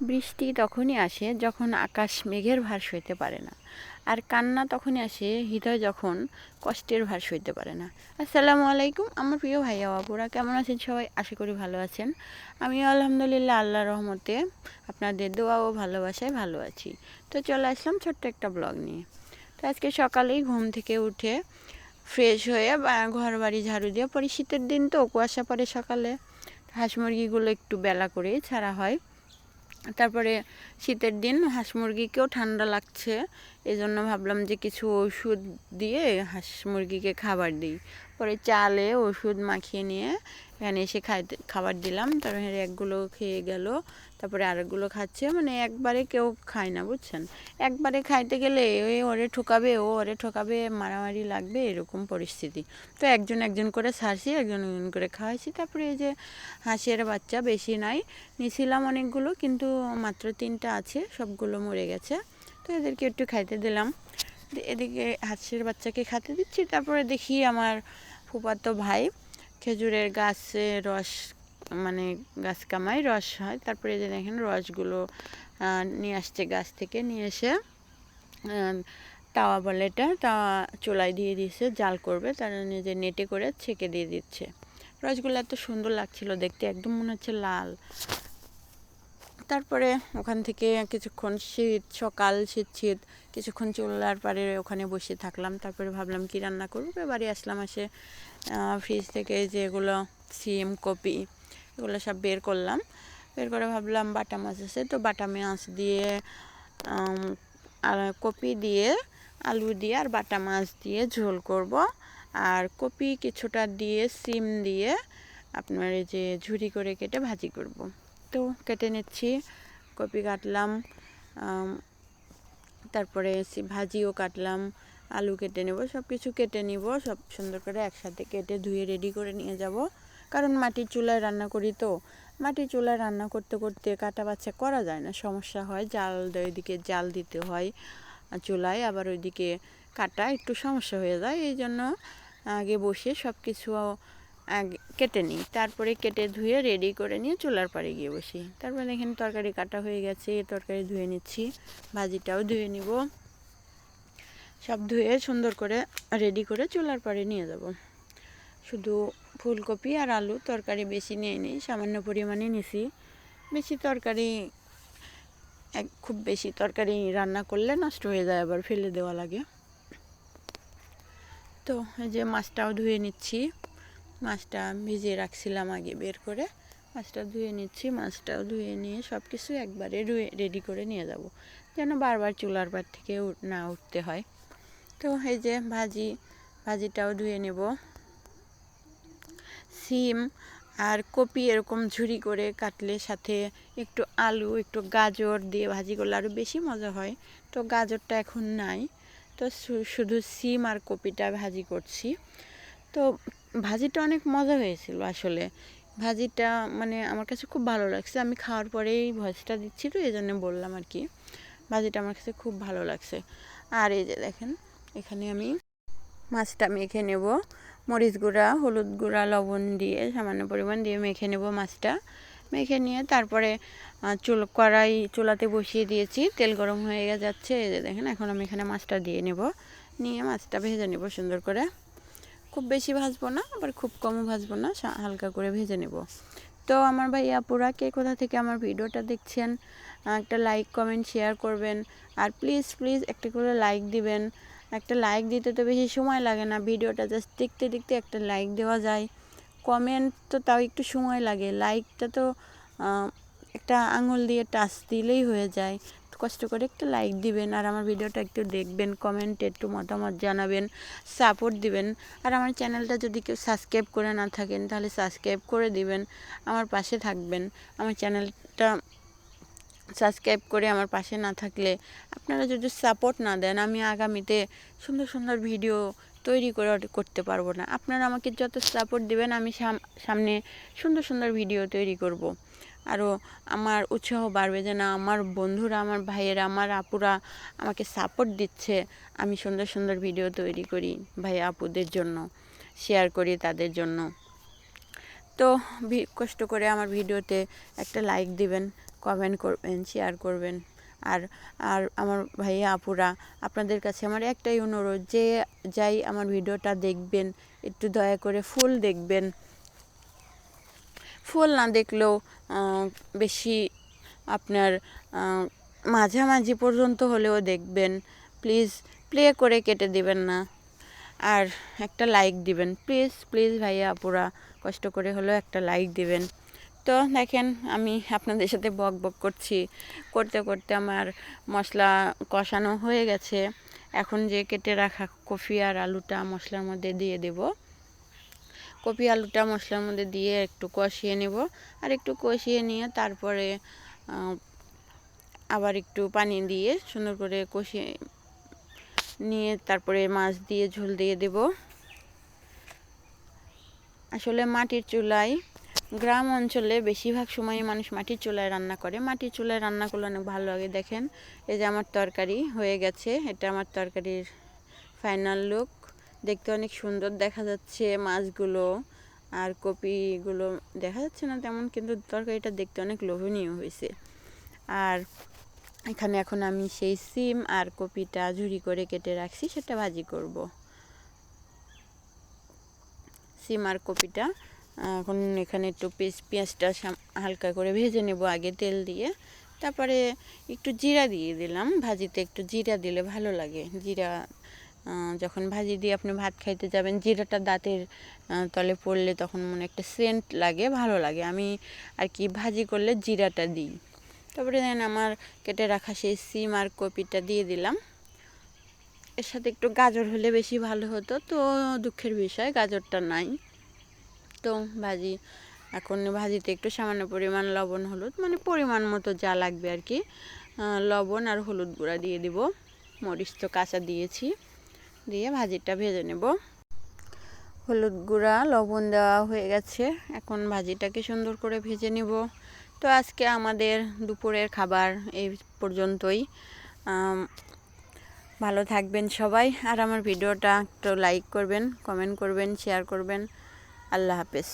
বৃষ্টি তখনই আসে যখন আকাশ মেঘের ভার সইতে পারে না। আর কান্না তখনই আসে, হৃদয় যখন কষ্টের ভার সইতে পারে না। আসসালামু আলাইকুম, আমার প্রিয় ভাইয়া বাবুরা কেমন আছেন সবাই? আশা করি ভালো আছেন। আমি আলহামদুলিল্লাহ আল্লাহ রহমতে আপনাদের দোয়া ও ভালোবাসায় ভালো আছি। তো চলে আসলাম ছোট্ট একটা ব্লগ নিয়ে। তো আজকে সকালেই ঘুম থেকে উঠে ফ্রেশ হয়ে ঘর বাড়ি ঝাড়ু দিয়ে পরে শীতের দিন তো, কুয়াশা পড়ে সকালে। হাঁস মুরগিগুলো একটু বেলা করেই ছাড়া হয়। তারপরে শীতের দিন হাঁস মুরগিকেও ঠান্ডা লাগছে এই জন্য ভাবলাম যে কিছু ওষুধ দিয়ে হাঁস মুরগিকে খাবার দিই। পরে চালে ওষুধ মাখিয়ে নিয়ে এখানে এসে খাইতে খাবার দিলাম, তারপরে একগুলো খেয়ে গেল, তারপরে আরেকগুলো খাচ্ছে মানে একবারে কেউ খায় না, বুঝছেন? একবারে খাইতে গেলে ওই ওরে ঠোকাবে, ও ওরে ঠোকাবে, মারামারি লাগবে, এরকম পরিস্থিতি। তো একজন একজন করে ছাড়ছি একজন একজন করে খাওয়াইছি, তারপরে এই যে হাঁসের বাচ্চা বেশি নাই নিয়েছিলাম অনেকগুলো, কিন্তু মাত্র তিনটা আছে, সবগুলো মরে গেছে, তো এদেরকে একটু খাইতে দিলাম। এদিকে হাঁসের বাচ্চাকে খাতে দিচ্ছি, তারপরে দেখি আমার ফুপাতো ভাই খেজুরের গাছে রস মানে গাছ কামাই, রস হয়। তারপরে যে দেখেন রসগুলো নিয়ে আসছে গাছ থেকে, নিয়ে এসে তাওয়া বলে এটা, তাওয়া চোলাই দিয়ে দিয়েছে, জাল করবে, তারা নিজে নেটে করে ছেঁকে দিয়ে দিচ্ছে। রসগুলো এত সুন্দর লাগছিল দেখতে, একদম মনে হচ্ছে লাল। তারপরে ওখান থেকে কিছুক্ষণ শীত, সকাল শীত শীত, কিছুক্ষণ চুলার পারে ওখানে বসে থাকলাম। তারপরে ভাবলাম কি রান্না করব? বাড়ি আসলাম আসে ফ্রিজ থেকে যে এগুলো সিম, কপি এগুলো সব বের করলাম। বের করে ভাবলাম বাটা মাছ আছে, তো বাটা মাছ দিয়ে আর কপি দিয়ে, আলু দিয়ে আর বাটা মাছ দিয়ে ঝোল করব। আর কপি কিছুটা দিয়ে, সিম দিয়ে আপনার এই যে ঝুড়ি করে কেটে ভাজি করব। তো কেটে নিচ্ছি। কপি কাটলাম তারপরে ভাজিও কাটলাম, আলু কেটে নেব সব কিছু কেটে নিব, সব সুন্দর করে একসাথে কেটে ধুয়ে রেডি করে নিয়ে যাব। কারণ মাটির চুলায় রান্না করি তো, মাটির চুলায় রান্না করতে করতে কাটা বাচ্চা করা যায় না, সমস্যা হয়, জাল ওইদিকে জাল দিতে হয় চুলায়, আবার ওইদিকে কাটা একটু সমস্যা হয়ে যায় এই জন্য আগে বসে সব কিছু কেটে নিই। তারপরে কেটে ধুয়ে রেডি করে নিয়ে চুলার পাড়ে গিয়ে বসি। তারপরে এখানে তরকারি কাটা হয়ে গেছে, তরকারি ধুয়ে নিচ্ছি। ভাজিটাও ধুয়ে নিব। সব ধুয়ে সুন্দর করে রেডি করে চুলার পাড়ে নিয়ে যাব। শুধু ফুলকপি আর আলু তরকারি বেশি নিয়ে নিই, সামান্য পরিমাণে নিছি। বেশি তরকারি, এক খুব বেশি তরকারি রান্না করলে নষ্ট হয়ে যায়, আবার ফেলে দেওয়া লাগে। তো এই যে মাছটাও ধুয়ে নিচ্ছি। মাছটা ভিজিয়ে রাখছিলাম আগে বের করে। মাছটা ধুয়ে নিচ্ছি, মাছটাও ধুয়ে নিয়ে সব কিছু একবারে রেডি করে নিয়ে যাব। যেন বারবার চুলার পার থেকে না উঠতে হয়। তো এই যে ভাজি, ভাজিটাও ধুয়ে নেব। সিম আর কপি এরকম ঝুরি করে কাটলে সাথে একটু আলু, একটু গাজর দিয়ে ভাজি করলে আরও বেশি মজা হয়। তো গাজরটা এখন নাই। তো শুধু সিম আর কপিটা ভাজি করছি। তো ভাজিটা অনেক মজা হয়েছিল আসলে। ভাজিটা মানে আমার কাছে খুব ভালো লাগছে। আমি খাওয়ার পরেই ভয়েসটা দিচ্ছি তো এই জন্য বললাম আর কি। ভাজিটা আমার কাছে খুব ভালো লাগছে। আর এই যে দেখেন, এখানে আমি মাছটা মেখে নেব। মরিচ গুঁড়া, হলুদ গুঁড়া, লবণ দিয়ে, সামান্য পরিমাণ দিয়ে মেখে নেব মাছটা। মেখে নিয়ে তারপরে চুল কড়াই চুলাতে বসিয়ে দিয়েছি। তেল গরম হয়ে যাচ্ছে। এই যে দেখেন, এখন আমি এখানে মাছটা দিয়ে নেব। নিয়ে মাছটা ভেজে নেব সুন্দর করে। খুব বেশি ভাজবো না, আবার খুব কমও ভাজবো না হালকা করে ভেজে নেব। তো আমার ভাই আপুরা, কে কোথা থেকে আমার ভিডিওটা দেখছেন একটা লাইক কমেন্ট শেয়ার করবেন, আর প্লিজ প্লিজ একটা করে লাইক দিবেন। একটা লাইক দিতে তো বেশি সময় লাগে না, ভিডিওটা জাস্ট দেখতে দেখতে একটা লাইক দেওয়া যায়। কমেন্ট তো তাও একটু সময় লাগে লাইকটা তো একটা আঙুল দিয়ে টাচ দিলেই হয়ে যায়। কষ্ট করে একটা লাইক দিবেন, আর আমার ভিডিওটা একটু দেখবেন কমেন্টে একটু মতামত জানাবেন সাপোর্ট দিবেন। আর আমার চ্যানেলটা যদি কেউ সাবস্ক্রাইব করে না থাকেন, তাহলে সাবস্ক্রাইব করে দিবেন, আমার পাশে থাকবেন। আমার চ্যানেলটা সাবস্ক্রাইব করে আমার পাশে না থাকলে আপনারা যদি সাপোর্ট না দেন, আমি আগামীতে সুন্দর সুন্দর ভিডিও তৈরি করে করতে পারব না। আপনারা আমাকে যত সাপোর্ট দিবেন, আমি সাম- সামনে সুন্দর সুন্দর ভিডিও তৈরি করব। আরও আমার উৎসাহ বাড়বে যে না, আমার বন্ধুরা, আমার ভাইয়েরা, আমার আপুরা আমাকে সাপোর্ট দিচ্ছে। আমি সুন্দর সুন্দর ভিডিও তৈরি করি ভাই আপুদের জন্য শেয়ার করি তাদের জন্য। তো কষ্ট করে আমার ভিডিওতে একটা লাইক দিবেন কমেন্ট করবেন শেয়ার করবেন। আর আর আমার ভাইয়া, আপুরা, আপনাদের কাছে আমার একটাই অনুরোধ, যে যাই আমার ভিডিওটা দেখবেন, একটু দয়া করে ফুল দেখবেন। ফুল না দেখলেও বেশি আপনার মাঝামাঝি পর্যন্ত হলেও দেখবেন। প্লিজ প্লে করে কেটে দিবেন না। আর একটা লাইক দিবেন। প্লিজ প্লিজ ভাইয়া আপুরা, কষ্ট করে হলেও একটা লাইক দিবেন। তো দেখেন, আমি আপনাদের সাথে বক বক করছি। করতে করতে আমার মশলা কষানো হয়ে গেছে। এখন যে কেটে রাখা কফি আর আলুটা মশলার মধ্যে দিয়ে দেব। কপি আলুটা মশলার মধ্যে দিয়ে একটু কষিয়ে নেব। আর একটু কষিয়ে নিয়ে তারপরে আবার একটু পানি দিয়ে সুন্দর করে কষিয়ে নিয়ে তারপরে মাছ দিয়ে ঝোল দিয়ে দেব। আসলে মাটির চুলায়, গ্রাম অঞ্চলে বেশিরভাগ সময় মানুষ মাটির চুলায় রান্না করে। মাটির চুলায় রান্না করলে অনেক ভালো লাগে। দেখেন, এই যে আমার তরকারি হয়ে গেছে। এটা আমার তরকারির ফাইনাল লুক দেখতে অনেক সুন্দর দেখা যাচ্ছে মাছগুলো আর কপিগুলো দেখা যাচ্ছে না তেমন, কিন্তু তরকারিটা দেখতে অনেক লোভনীয় হয়েছে। আর এখানে এখন আমি সেই সিম আর কপিটা ঝুরি করে কেটে রাখছি, সেটা ভাজি করব। সিম আর কপিটা, এখন এখানে একটু পেঁয়াজ পেঁয়াজটা হালকা করে ভেজে নেব আগে তেল দিয়ে। তারপরে একটু জিরা দিয়ে দিলাম, ভাজিতে একটু জিরা দিলে ভালো লাগে। জিরা যখন ভাজি দিয়ে আপনি ভাত খাইতে যাবেন, জিরাটা দাঁতের তলে পড়লে তখন মনে একটা সেন্ট লাগে, ভালো লাগে। আমি আর কি ভাজি করলে জিরাটা দিই। তারপরে দেন আমার কেটে রাখা সেই সিম আর কপিটা দিয়ে দিলাম। এর সাথে একটু গাজর হলে বেশি ভালো হতো, তো দুঃখের বিষয়, গাজরটা নাই। তো ভাজি, এখন ভাজিতে একটু সামান্য পরিমাণ লবণ, হলুদ মানে পরিমাণ মতো যা লাগবে আর কি। লবণ আর হলুদ গুঁড়া দিয়ে দিব। মরিচ তো কাঁচা দিয়েছি। দিয়ে ভাজিটা ভেজে নেব। হলুদ গুঁড়া, লবণ দেওয়া হয়ে গেছে। এখন ভাজিটাকে সুন্দর করে ভেজে নেব। তো আজকে আমাদের দুপুরের খাবার এই পর্যন্তই। ভালো থাকবেন সবাই। আর আমার ভিডিওটা একটু লাইক করবেন কমেন্ট করবেন শেয়ার করবেন। আল্লাহ হাফেজ।